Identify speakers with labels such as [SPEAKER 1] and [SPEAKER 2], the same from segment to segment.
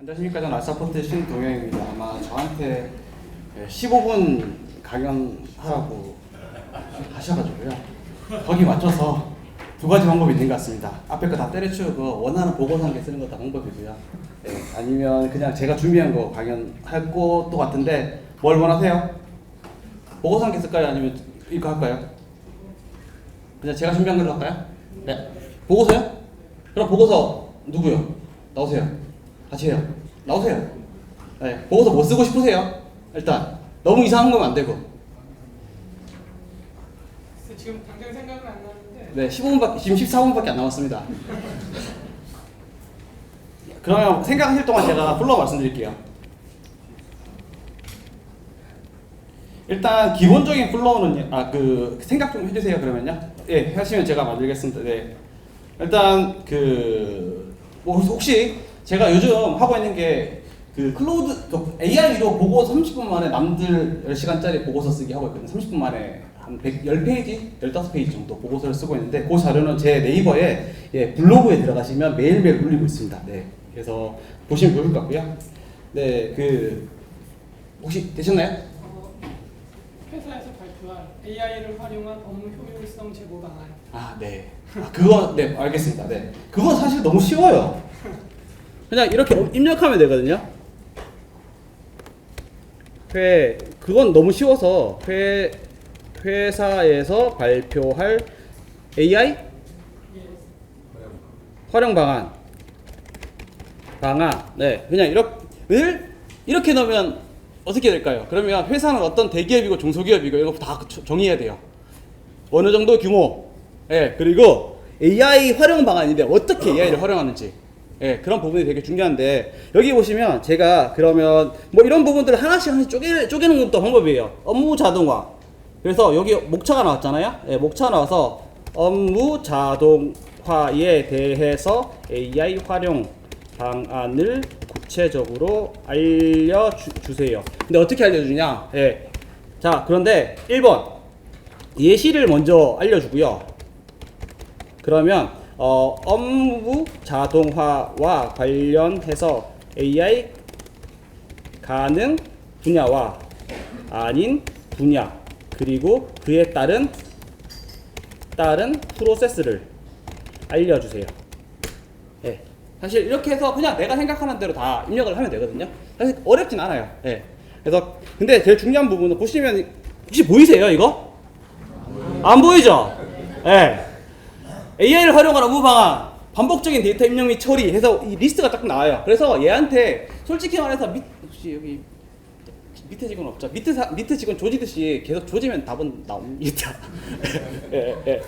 [SPEAKER 1] 안녕하십니까 저는 아사포트 신동영입니다. 아마 저한테 15분 강연하라고 하셔가지고요. 거기 맞춰서 두 가지 방법이 있는 것 같습니다. 앞에 거 다 때려치우고 원하는 보고서 한개 쓰는 것도 방법이고요. 예, 아니면 그냥 제가 준비한 거 강연할 것도 같은데 뭘 원하세요? 보고서 한개 쓸까요? 아니면 이거 할까요? 그냥 제가 준비한 걸로 할까요? 네. 보고서요? 그럼 보고서 누구요? 나오세요. 같이 해요. 나오세요. 네. 보고서 뭐 쓰고 싶으세요? 일단 너무 이상한 거면 안 되고.
[SPEAKER 2] 지금 당장 생각은 안 나는데
[SPEAKER 1] 네, 15분밖에 지금 14분밖에 안 남았습니다. 그러면 생각하실 동안 제가 불러 말씀드릴게요. 일단 기본적인 플로우는 아 그 생각 좀 해주세요 그러면요. 예, 하시면 제가 만들겠습니다. 네. 일단 그 뭐, 혹시 제가 요즘 하고 있는 게 그 클로우드 그 AI로 보고서 30분 만에 남들 10시간짜리 보고서 쓰기 하고 있거든요. 30분 만에 한 100, 10페이지, 15페이지 정도 보고서를 쓰고 있는데 그 자료는 제 네이버에 예, 블로그에 들어가시면 매일매일 올리고 있습니다. 네. 그래서 보시면 좋을 것 같고요. 네, 그 혹시 되셨나요?
[SPEAKER 2] 어, 회사에서 발표한 AI를 활용한 업무 효율성 제고 방안
[SPEAKER 1] 아, 네. 아, 그거 네, 알겠습니다. 네. 그건 사실 너무 쉬워요. 그냥 이렇게 입력하면 되거든요. 회 그건 너무 쉬워서 회 회사에서 발표할 AI
[SPEAKER 2] 예,
[SPEAKER 1] 활용 방안 방안 네 그냥 이렇게 늘 이렇게 넣으면 어떻게 될까요? 그러면 회사는 어떤 대기업이고 중소기업이고 이거 다 저- 정의해야 돼요. 어느 정도 규모 예 그리고 AI 활용 방안인데 어떻게 AI를 활용하는지 예 그런 부분이 되게 중요한데 여기 보시면 제가 그러면 뭐 이런 부분들을 하나씩 하나씩 쪼개, 쪼개는 것도 방법이에요. 업무 자동화 그래서 여기 목차가 나왔잖아요. 예, 목차 나와서 업무 자동화에 대해서 AI 활용 방안을 구체적으로 알려주세요. 근데 어떻게 알려주냐? 예. 자, 그런데 1번. 예시를 먼저 알려주고요. 그러면, 어, 업무 자동화와 관련해서 AI 가능 분야와 아닌 분야 그리고 그에 따른 따른 프로세스를 알려주세요. 예. 사실 이렇게 해서 그냥 내가 생각하는 대로 다 입력을 하면 되거든요. 사실 어렵진 않아요. 예. 그래서 근데 제일 중요한 부분은 보시면 혹시 보이세요 이거? 안 보이죠? 예. AI를 활용한 업무 방안, 반복적인 데이터 입력 및 처리 해서 이 리스트가 딱 나와요. 그래서 얘한테 솔직히 말해서 밑 혹시 여기 밑에 직원 없죠? 밑에 사, 밑에 직원 조지듯이 계속 조지면 답은 나옵니다. 예, 예.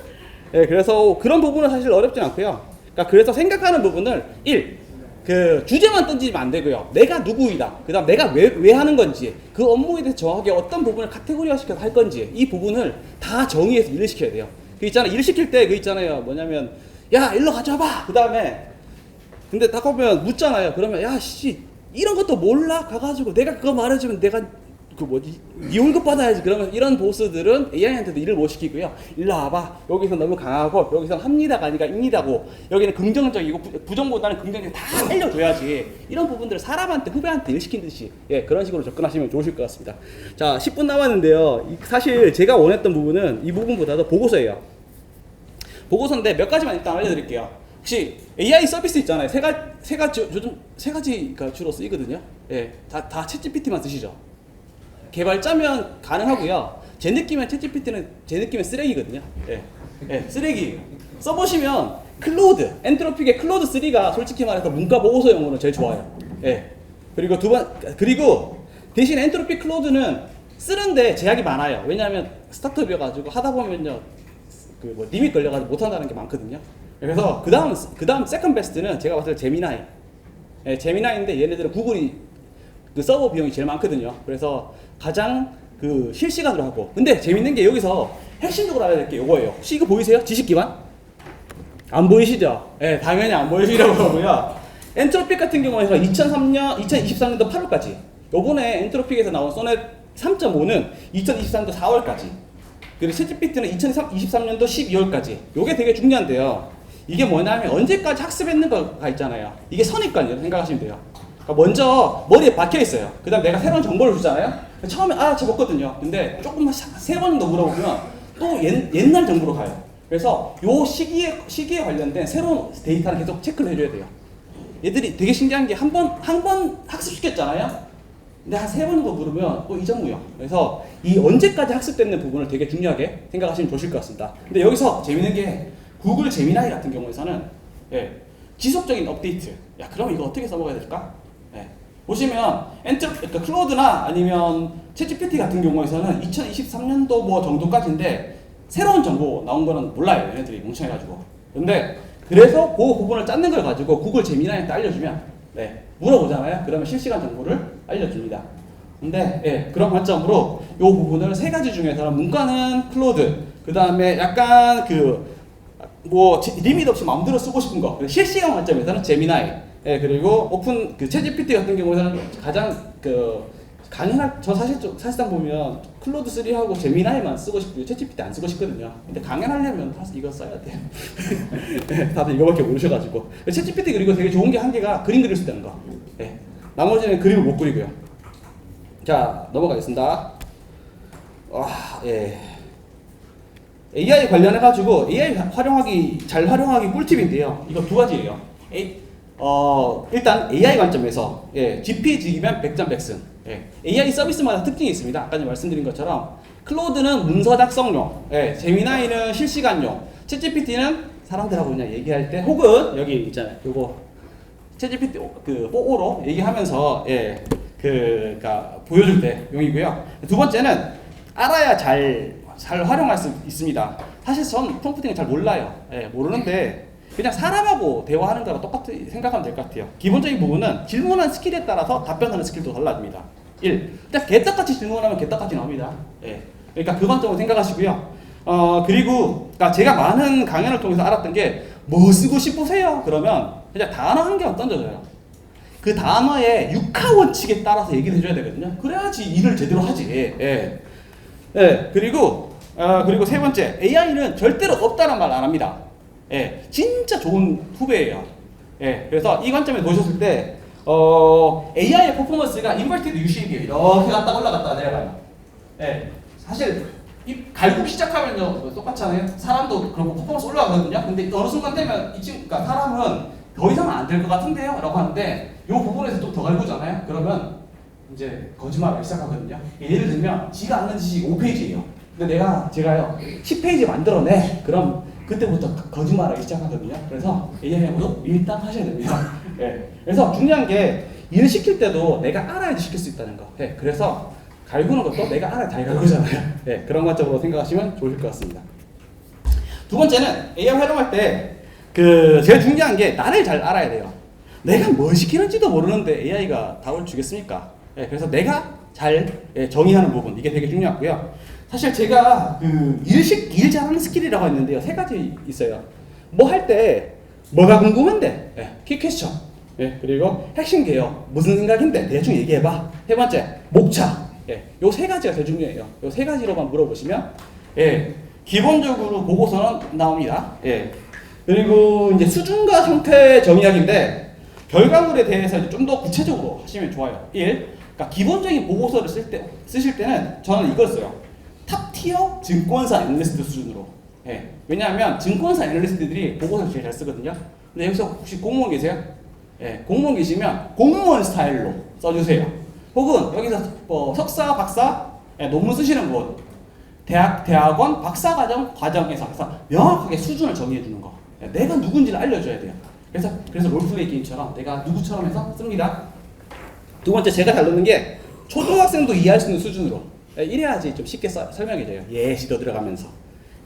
[SPEAKER 1] 예, 그래서 그런 부분은 사실 어렵진 않고요. 그러니까 그래서 생각하는 부분을 1. 그 주제만 던지면 안 되고요. 내가 누구이다. 그다음 내가 왜, 왜 하는 건지, 그 업무에 대해서 정확하게 어떤 부분을 카테고리화 시켜서 할 건지 이 부분을 다 정의해서 일을 시켜야 돼요. 그 있잖아요. 일 시킬 때 그 있잖아요. 뭐냐면 야 일로 가져와봐. 그 다음에 근데 딱 보면 묻잖아요. 그러면 야 씨 이런 것도 몰라 가가지고 내가 그거 말해주면 내가 그 뭐지 이 월급 받아야지 그러면 이런 보스들은 AI한테도 일을 못 시키고요. 일로 와봐. 여기서 너무 강하고 여기서 합니다가 아니라 입니다고 여기는 긍정적이고 부- 부정보다는 긍정적 다 알려줘야지 이런 부분들을 사람한테 후배한테 일 시킨 듯이 예 그런 식으로 접근하시면 좋으실 것 같습니다. 자 10분 남았는데요. 이- 사실 제가 원했던 부분은 이 부분보다도 보고서예요. 보고서인데 몇 가지만 일단 알려드릴게요. 혹시 AI 서비스 있잖아요. 세 가지, 세 가지 요즘 세 가지가 주로 쓰이거든요. 예, 다 다 챗GPT만 쓰시죠. 개발자면 가능하고요. 제 느낌엔 챗GPT는 제 느낌엔 쓰레기거든요. 예, 예, 쓰레기. 써보시면 클로우드, 엔트로픽의 클로우드 3가 솔직히 말해서 문과 보고서용으로 제일 좋아요. 예. 그리고 두 번, 그리고 대신 엔트로픽 클로우드는 쓰는데 제약이 많아요. 왜냐하면 스타트업이어가지고 하다 보면요. 그뭐 리밋 걸려가지고 못한다는 게 많거든요. 그래서 그 다음 그 다음 세컨 베스트는 제가 봤을 때 제미나이. 예, 제미나이인데 얘네들은 구글이 그 서버 비용이 제일 많거든요. 그래서 가장 그 실시간으로 하고. 근데 재밌는 게 여기서 핵심적으로 알아야 될게 요거예요. 혹시 이거 보이세요? 지식 기반? 안 보이시죠? 예, 당연히 안 보이시려고 하고요. 엔트로픽 같은 경우에는 2003년, 2023년도 8월까지. 요번에 엔트로픽에서 나온 소넷 3.5는 2023년도 4월까지. 그리고 챗GPT는 2023년도 12월까지. 요게 되게 중요한데요. 이게 뭐냐면 언제까지 학습했는 거가 있잖아요. 이게 선입관이라고 생각하시면 돼요. 그러니까 먼저 머리에 박혀 있어요. 그다음 내가 새로운 정보를 주잖아요. 처음에 알아채봤거든요. 근데 조금만 세 번 정도 물어보면 또 옛, 옛날 정보로 가요. 그래서 요 시기에 시기에 관련된 새로운 데이터를 계속 체크를 해줘야 돼요. 얘들이 되게 신기한 게 한 번 한 번 학습시켰잖아요. 근데 한 세 번 정도 물으면 또 잊어무요. 그래서 이 언제까지 학습됐는 부분을 되게 중요하게 생각하시면 좋으실 것 같습니다. 근데 여기서 재밌는 게 구글 제미나이 같은 경우에서는 예, 지속적인 업데이트. 야, 그럼 이거 어떻게 써먹어야 될까? 예, 보시면 엔트 그러니까 클로드나 아니면 챗GPT 같은 경우에서는 2023년도 뭐 정도까지인데 새로운 정보 나온 거는 몰라요. 얘네들이 뭉쳐해가지고. 근데 그래서 그 부분을 짰는 걸 가지고 구글 제미나이한테 알려주면 네, 물어보잖아요. 그러면 실시간 정보를 알려줍니다. 근데 예, 그런 관점으로 이 부분을 세 가지 중에서는 문과는 클로드, 그 다음에 약간 그 뭐 리밋 없이 마음대로 쓰고 싶은 거 그리고 실시간 관점에서는 제미나이, 예, 그리고 오픈 그 챗GPT 같은 경우에는 가장 그 강인할 저 사실 좀 사실상 보면 클로드 3하고 제미나이만 쓰고 싶고 챗GPT 안 쓰고 싶거든요. 근데 강연하려면 사실 이거 써야 돼요. 네, 다들 이거밖에 모르셔가지고 챗GPT 그리고 되게 좋은 게 한 개가 그림 그릴 수 있다는 거. 예. 나머지는 그림을 못 그리고요. 자 넘어가겠습니다. 와 예. AI 관련해 가지고 AI 활용하기 잘 활용하기 꿀팁인데요. 이거 두 가지예요. A, 어 일단 AI 관점에서 예, 100점 100승. 예, AI 서비스마다 특징이 있습니다. 아까 말씀드린 것처럼 클로드는 문서 작성용, 예, 제미나이는 실시간용, 챗GPT는 사람들하고 그냥 얘기할 때 혹은 여기 있잖아요. 요거 챗GPT 그 4O로 얘기하면서 예, 그, 그니까 보여줄 때 용이고요. 두 번째는 알아야 잘, 잘 활용할 수 있습니다. 사실 전 프롬프팅을 잘 몰라요. 예, 모르는데 그냥 사람하고 대화하는 거랑 똑같이 생각하면 될 것 같아요. 기본적인 부분은 질문한 스킬에 따라서 답변하는 스킬도 달라집니다. 1. 일단 개떡같이 질문하면 개떡같이 나옵니다. 예. 그러니까 그 관점으로 생각하시고요. 어, 그리고 그러니까 제가 많은 강연을 통해서 알았던 게 뭐 쓰고 싶으세요? 그러면 그냥 단어 한 개만 던져줘요. 그 단어의 육하 원칙에 따라서 얘기를 해줘야 되거든요. 그래야지 일을 제대로 하지. 예. 예. 그리고 어, 그리고 세 번째 AI는 절대로 없다는 말 안 합니다. 예. 진짜 좋은 후배예요. 예. 그래서 이 관점에 보셨을 때 어, AI의 퍼포먼스가 인버티드 유쉐입이에요. 이렇게 갔다 올라갔다 내려가요. 예. 사실 이 갈고 시작하면요 뭐 똑같잖아요. 사람도 그렇고 퍼포먼스 올라가거든요. 근데 어느 순간 되면 이 친구, 그러니까 사람은 더 이상은 안 될 것 같은데요? 라고 하는데 이 부분에서 좀 더 갈구잖아요? 그러면 이제 거짓말을 시작하거든요. 예를 들면 지가 아는 지식이 5페이지예요. 근데 내가 제가요 10페이지 만들어내. 그럼 그때부터 거- 거짓말하기 시작하거든요. 그래서 AI하고도 일단 하셔야 됩니다. 예. 그래서 중요한 게 일을 시킬 때도 내가 알아야지 시킬 수 있다는 거. 예. 그래서 갈구는 것도 내가 알아야 잘 갈구잖아요. 예. 그런 관점으로 생각하시면 좋을 것 같습니다. 두 번째는 AI 활용할 때 그 제일 중요한 게 나를 잘 알아야 돼요. 내가 뭘 시키는지도 모르는데 AI가 답을 주겠습니까? 예, 그래서 내가 잘 예, 정의하는 부분 이게 되게 중요하고요. 사실 제가 그 일식 일 잘하는 스킬이라고 했는데요. 세 가지 있어요. 뭐 할 때 뭐가 궁금한데 예, 키 퀘스천 예, 그리고 핵심 개요 무슨 생각인데 대충 얘기해봐. 세 번째 목차 예, 요 세 가지가 제일 중요해요. 요 세 가지로만 물어보시면 예, 기본적으로 보고서는 나옵니다. 예. 그리고 이제 수준과 형태 정의하기인데 결과물에 대해서 좀 더 구체적으로 하시면 좋아요. 1. 그러니까 기본적인 보고서를 쓸 때, 쓰실 때는 저는 이걸 써요. 탑티어 증권사 애널리스트 수준으로. 예. 왜냐하면 증권사 애널리스트들이 보고서를 제일 잘 쓰거든요. 근데 여기서 혹시 공무원 계세요? 예. 공무원 계시면 공무원 스타일로 써주세요. 혹은 여기서 뭐 석사, 박사 예, 논문 쓰시는 분 대학, 대학원, 박사과정 과정에서 그래서 명확하게 수준을 정의해 주는 거. 내가 누군지를 알려줘야 돼요. 그래서 그래서 롤플레이 게임처럼 내가 누구처럼 해서 씁니다. 두 번째 제가 잘 넣는 게 초등학생도 이해할 수 있는 수준으로 예, 이래야지 좀 쉽게 써- 설명해져요. 예시도 들어가면서.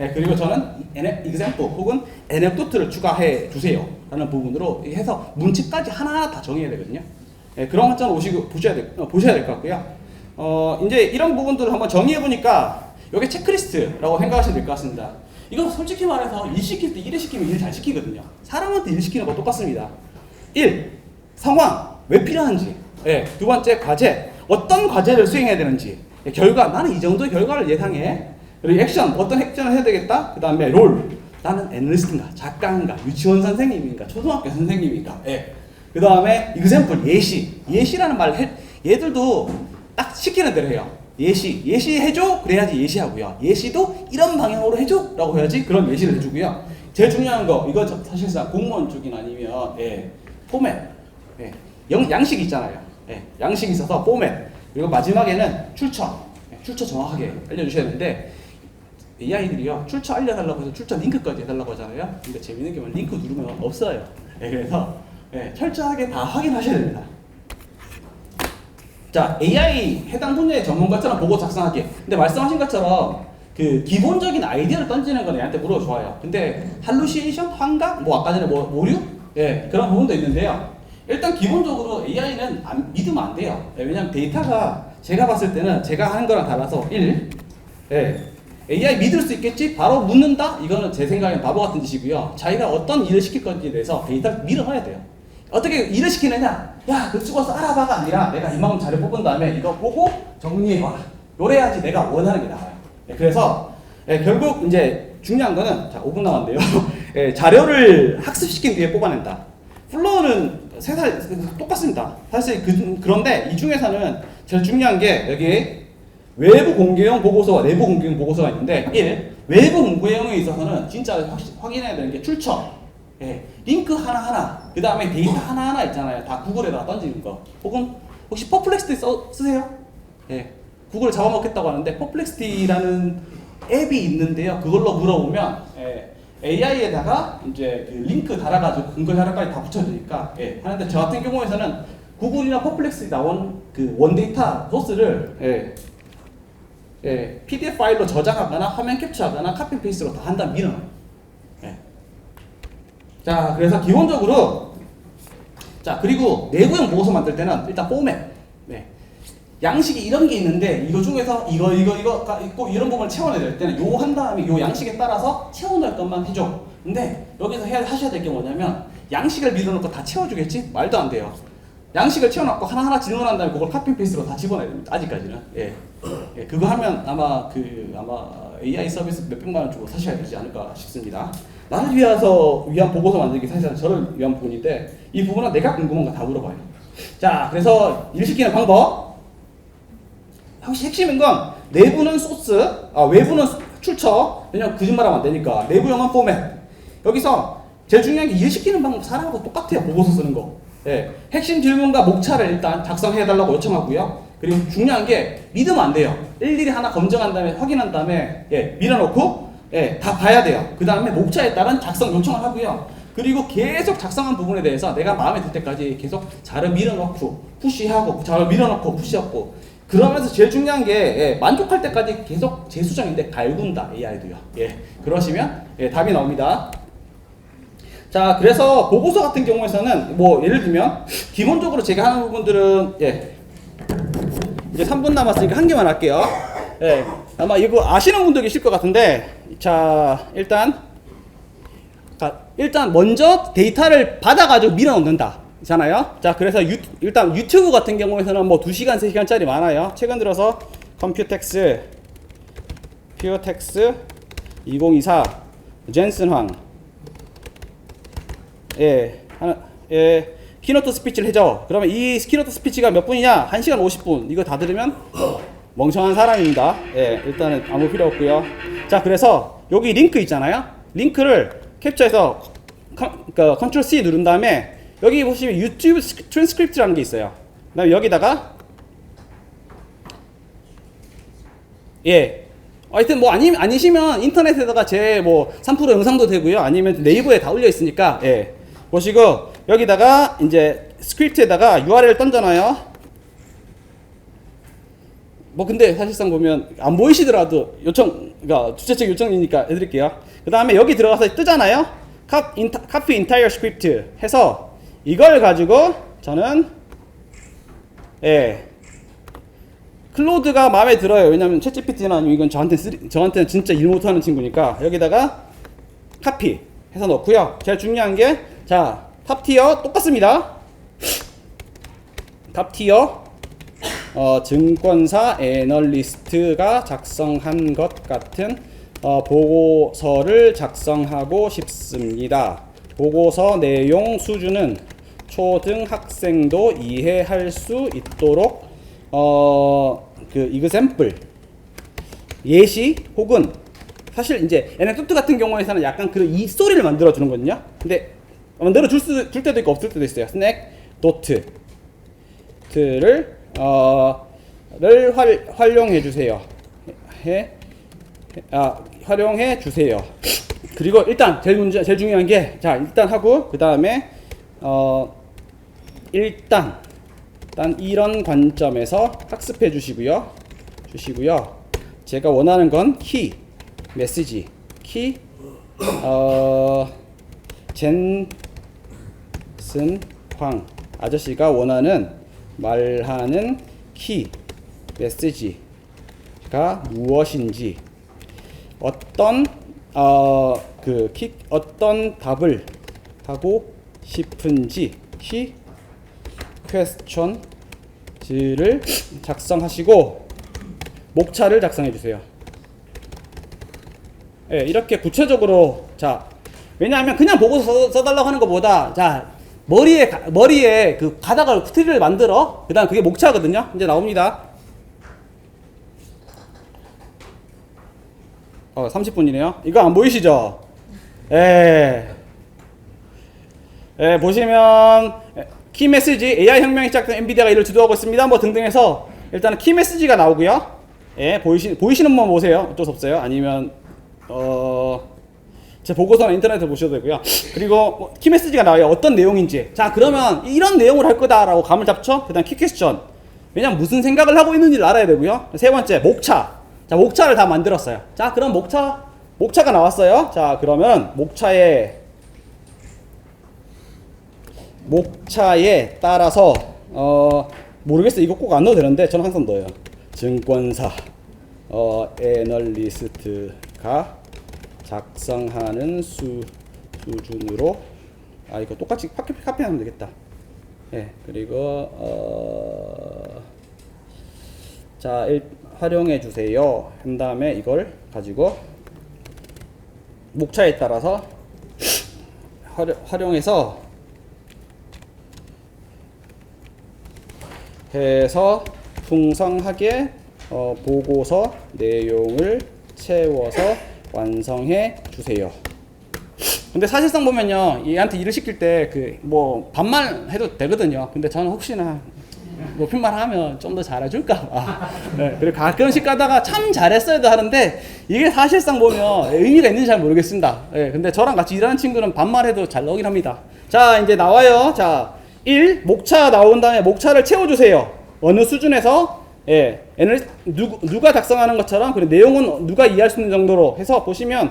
[SPEAKER 1] 예, 그리고 저는 example 혹은 에넥도트를 추가해 주세요. 라는 부분으로 해서 문체까지 하나하나 다 정해야 되거든요. 예, 그런 관점으로 오시고 보셔야 될, 어, 보셔야 될 것 같고요. 어, 이제 이런 부분들을 한번 정의해 보니까 이게 체크리스트라고 생각하시면 될 것 같습니다. 이건 솔직히 말해서 일 시킬 때 일을 시키면 일 잘 시키거든요. 사람한테 일 시키는 거 똑같습니다. 1. 상황. 왜 필요한지. 예. 두 번째 과제. 어떤 과제를 수행해야 되는지. 예, 결과. 나는 이 정도의 결과를 예상해. 그리고 액션. 어떤 액션을 해야 되겠다. 그 다음에 롤. 나는 애널리스트인가, 작가인가, 유치원 선생님인가, 초등학교 선생님인가. 예. 그 다음에 example 예시 예시라는 말 해, 얘들도 딱 시키는 대로 해요 예시 예시 해줘? 그래야지 예시하고요. 예시도 이런 방향으로 해줘 라고 해야지 그런 예시를 해주고요. 제일 중요한 거 이거 저- 사실상 공무원 쪽이나 아니면 예, 포맷. 예, 영, 양식 있잖아요. 예, 양식 있어서 포맷. 그리고 마지막에는 출처. 예, 출처 정확하게 알려주셔야 되는데 AI들이요 출처 알려달라고 해서 출처 링크까지 해달라고 하잖아요. 근데 재밌는 게 링크 누르면 없어요. 예, 그래서 예, 철저하게 다 확인하셔야 됩니다. 자 AI 해당 분야의 전문가처럼 보고 작성하기. 근데 말씀하신 것처럼 그 기본적인 아이디어를 던지는 건 애한테 물어 좋아요. 근데 할루시에이션, 환각, 뭐 아까 전에 뭐 오류, 예 그런 부분도 있는데요. 일단 기본적으로 AI는 안, 믿으면 안 돼요. 예, 왜냐면 데이터가 제가 봤을 때는 제가 하는 거랑 달라서 1. 예. AI 믿을 수 있겠지? 바로 묻는다? 이거는 제 생각엔 바보 같은 짓이고요. 자기가 어떤 일을 시킬 건지에 대해서 데이터를 밀어놔야 돼요. 어떻게 일을 시키느냐? 야, 그 찍어서 알아봐가 아니라 내가 이만큼 자료 뽑은 다음에 이거 보고 정리해봐. 요래야지 내가 원하는 게 나와요. 예, 그래서 예, 결국 이제 중요한 거는 자, 5분 남았는데요. 예, 자료를 학습시킨 뒤에 뽑아낸다. 플로우는 세살 똑같습니다. 사실 그, 그런데 이 중에서는 제일 중요한 게 여기 외부 공개형 보고서와 내부 공개형 보고서가 있는데 1. 외부 공개형에 있어서는 진짜 확실, 확인해야 되는 게 출처 예, 링크 하나하나 그 다음에 데이터 하나하나 있잖아요 다 구글에다 던지는 거 혹은 혹시 퍼플렉스티 써, 쓰세요? 예, 구글 잡아먹겠다고 하는데 퍼플렉스티라는 앱이 있는데요 그걸로 물어보면 예, AI에다가 이제 그 링크 달아가지고 근거 혈압까지 다 붙여주니까 예, 하는데 저 같은 경우에서는 구글이나 퍼플렉스티 나온 그 원데이터 소스를 예, 예, PDF 파일로 저장하거나 화면 캡처하거나 카피 페이스로 다 한 다음 밀어놔요. 예. 자, 그래서 기본적으로 자 그리고 내부형 보고서 만들 때는 일단 포맷. 네. 양식이 이런 게 있는데 이거 중에서 이거 이거 이거가 있고 이런 부분을 채워내야 될 때는 요한 다음에 요 양식에 따라서 채워낼 것만 해줘. 근데 여기서 해야 하셔야 될 게 뭐냐면 양식을 밀어놓고 다 채워주겠지? 말도 안 돼요. 양식을 채워놓고 하나하나 질문한 다음에 그걸 카피 페이스로 다 집어넣어야 됩니다. 아직까지는. 예. 예, 그거 하면 아마 그 아마 AI 서비스 몇 백만 원 주고 사셔야 되지 않을까 싶습니다. 나를 위해서 위한 보고서 만들기 사실은 저를 위한 부분인데 이 부분은 내가 궁금한 거 다 물어봐요. 자, 그래서 일 시키는 방법. 혹시 핵심인 건 내부는 소스, 아, 외부는 출처. 왜냐면 거짓말하면 안 되니까. 내부형은 포맷. 여기서 제일 중요한 게 일 시키는 방법 사람하고 똑같아요. 보고서 쓰는 거. 예, 핵심 질문과 목차를 일단 작성해달라고 요청하고요. 그리고 중요한 게 믿으면 안 돼요. 일일이 하나 검증한 다음에 확인한 다음에 예, 밀어놓고 예, 다 봐야 돼요. 그 다음에 목차에 따른 작성 요청을 하고요. 그리고 계속 작성한 부분에 대해서 내가 마음에 들 때까지 계속 자료 밀어넣고 푸시하고 자료 밀어넣고 푸시하고 그러면서 제일 중요한 게 예, 만족할 때까지 계속 재수정인데 갈군다 AI도요. 예, 그러시면 예, 답이 나옵니다. 자, 그래서 보고서 같은 경우에서는 뭐 예를 들면 기본적으로 제가 하는 부분들은 예. 이제 3분 남았으니까 한 개만 할게요. 예. 아마 이거 아시는 분도 계실 것 같은데 자, 일단 자, 일단 먼저 데이터를 받아 가지고 밀어 넣는다. 잖아요. 자, 그래서 유, 일단 유튜브 같은 경우에서는 뭐 2시간, 3시간짜리 많아요. 최근 들어서 컴퓨텍스 퓨어텍스 2024 젠슨 황 예, 하나, 예, 키노트 스피치를 해줘. 그러면 이 키노트 스피치가 몇 분이냐? 1시간 50분. 이거 다 들으면 멍청한 사람입니다. 예, 일단은 아무 필요 없고요. 자, 그래서 여기 링크 있잖아요. 링크를 캡처해서 컨, 그 컨트롤 C 누른 다음에 여기 보시면 유튜브 스- 트랜스크립트라는 게 있어요. 그다음에 여기다가 예. 하여튼 뭐 아니 아니시면 인터넷에다가 제 뭐3% 영상도 되고요. 아니면 네이버에 다 올려 있으니까 예. 보시고 여기다가 이제 스크립트에다가 URL 던져놔요. 뭐 근데 사실상 보면 안 보이시더라도 요청 그러니까 주최 측 요청이니까 해드릴게요. 그 다음에 여기 들어가서 뜨잖아요. 카피 인타이어 스크립트 해서 이걸 가지고 저는 예 클로드가 마음에 들어요. 왜냐면 챗GPT는 아니고 이건 저한테 쓰리, 저한테는 진짜 일 못하는 친구니까 여기다가 카피 해서 넣고요. 제일 중요한 게 자 탑티어 똑같습니다. 탑티어 어, 증권사 애널리스트가 작성한 것 같은 어, 보고서를 작성하고 싶습니다. 보고서 내용 수준은 초등학생도 이해할 수 있도록 어 그 이그샘플 예시 혹은 사실 이제 에네토트 같은 경우에서는 약간 그이 스토리를 만들어 주는 거거든요. 근데 만들어 줄, 수, 줄 때도 있고 없을 때도 있어요. 스낵 도트 트를 어를 활, 활용해 주세요. 해, 아 활용해 주세요. 그리고 일단 제일 문제 제일 중요한 게 자 일단 하고 그 다음에 어 일단 일단 이런 관점에서 학습해 주시고요. 주시고요. 제가 원하는 건 키, 메시지, 키, 어, 젠 슨황 아저씨가 원하는 말하는 키, 메시지가 무엇인지 어떤 어그키 어떤 답을 하고 싶은지 키 퀘스천즈를 작성하시고 목차를 작성해 주세요. 예, 이렇게 구체적으로 자 왜냐하면 그냥 보고 써, 써달라고 하는 것보다 자 머리에 가- 머리에 그 가닥을 트리를 만들어 그다음 그게 목차거든요. 이제 나옵니다. 어 30분이네요. 이거 안 보이시죠? 예. 예, 보시면 예, 키 메시지 AI 혁명이 시작된 엔비디아가 이를 주도하고 있습니다. 뭐 등등해서 일단은 키 메시지가 나오고요. 예, 보이시 보이시는 분 보세요. 어쩔 수 없어요. 아니면 어. 제 보고서는 인터넷에 보셔도 되고요. 그리고 뭐키 메시지가 나와요. 어떤 내용인지. 자, 그러면 이런 내용을 할 거다라고 감을 잡죠. 그다음 키 퀘스천. 왜냐면 무슨 생각을 하고 있는지를 알아야 되고요. 세 번째, 목차. 자, 목차를 다 만들었어요. 자, 그럼 목차 목차가 나왔어요. 자, 그러면 목차에 목차에 따라서 어 모르겠어요. 이거 꼭 안 넣어도 되는데 저는 항상 넣어요. 증권사 어 애널리스트가 작성하는 수 수준으로 아 이거 똑같이 카피 카피하면 되겠다. 예 그리고 어. 자, 일, 활용해 주세요. 한 다음에 이걸 가지고 목차에 따라서 활용, 활용해서 해서 풍성하게 어, 보고서 내용을 채워서 완성해 주세요. 근데 사실상 보면요, 얘한테 일을 시킬 때 그 뭐 반말 해도 되거든요. 근데 저는 혹시나 높임말 하면 좀 더 잘해줄까 봐. 네, 그리고 가끔씩 가다가 참 잘했어요도 하는데 이게 사실상 보면 의미가 있는지 잘 모르겠습니다. 예, 근데 저랑 같이 일하는 친구는 반말해도 잘 나오긴 합니다. 자, 이제 나와요. 자, 1. 목차 나온 다음에 목차를 채워주세요. 어느 수준에서 예, 누구, 누가 작성하는 것처럼 그리고 내용은 누가 이해할 수 있는 정도로 해서 보시면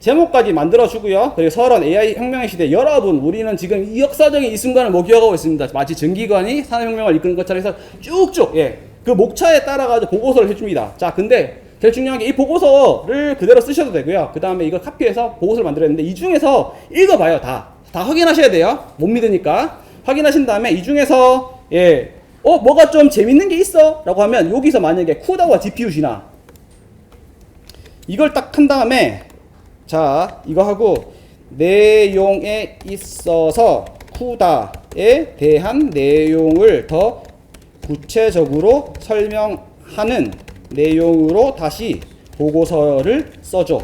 [SPEAKER 1] 제목까지 만들어주고요. 그리고 서론 AI 혁명의 시대 여러분 우리는 지금 이 역사적인 이 순간을 목격하고 있습니다. 마치 전기관이 산업혁명을 이끄는 것처럼 해서 쭉쭉 예, 그 목차에 따라가지고 보고서를 해줍니다. 자, 근데 제일 중요한 게 이 보고서를 그대로 쓰셔도 되고요. 그 다음에 이걸 카피해서 보고서를 만들었는데 이 중에서 읽어봐요. 다. 다 확인하셔야 돼요. 못 믿으니까. 확인하신 다음에 이 중에서 예, 어 뭐가 좀 재밌는 게 있어? 라고 하면 여기서 만약에 쿠다와 지나 이걸 딱 한 다음에 자 이거 하고 내용에 있어서 쿠다에 대한 내용을 더 구체적으로 설명하는 내용으로 다시 보고서를 써줘.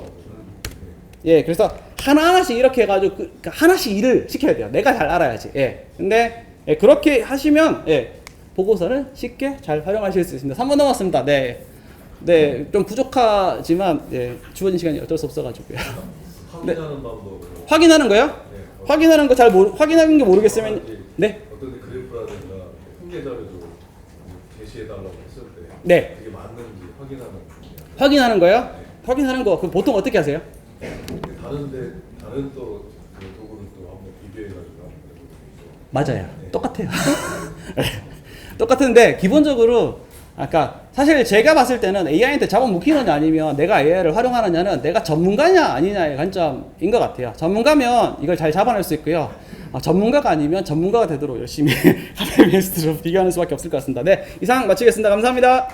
[SPEAKER 1] 예, 그래서 하나하나씩 이렇게 해가지고 그, 그 하나씩 일을 시켜야 돼요. 내가 잘 알아야지. 예. 근데 예, 그렇게 하시면 예, 보고서를 쉽게 잘 활용하실 수 있습니다. 3분 남았습니다. 네. 네, 좀 부족하지만 예, 주어진 시간이 어쩔 수 없어가지고요.
[SPEAKER 3] 확인하는 방법으로
[SPEAKER 1] 확인하는 거요?
[SPEAKER 3] 네.
[SPEAKER 1] 확인하는 거 잘 모르, 확인하는 게 모르겠으면 네,
[SPEAKER 3] 어떤 데 그래프라든가 통계 자료도 제시해달라고 했을 때
[SPEAKER 1] 네,
[SPEAKER 3] 그게 맞는지 확인하는 거예요.
[SPEAKER 1] 확인하는 거요? 확인하는 거 그 보통 어떻게 하세요?
[SPEAKER 3] 다른데 다른 또그 도구를 또 한번 비교해가지고.
[SPEAKER 1] 맞아요.
[SPEAKER 3] 네.
[SPEAKER 1] 똑같아요. 똑같은데 기본적으로 아까 사실 제가 봤을 때는 AI한테 잡아먹히느냐 아니면 내가 AI를 활용하느냐는 내가 전문가냐 아니냐의 관점인 것 같아요. 전문가면 이걸 잘 잡아낼 수 있고요. 아, 전문가가 아니면 전문가가 되도록 열심히 하드웨어스트로 비교하는 수밖에 없을 것 같습니다. 네, 이상 마치겠습니다. 감사합니다.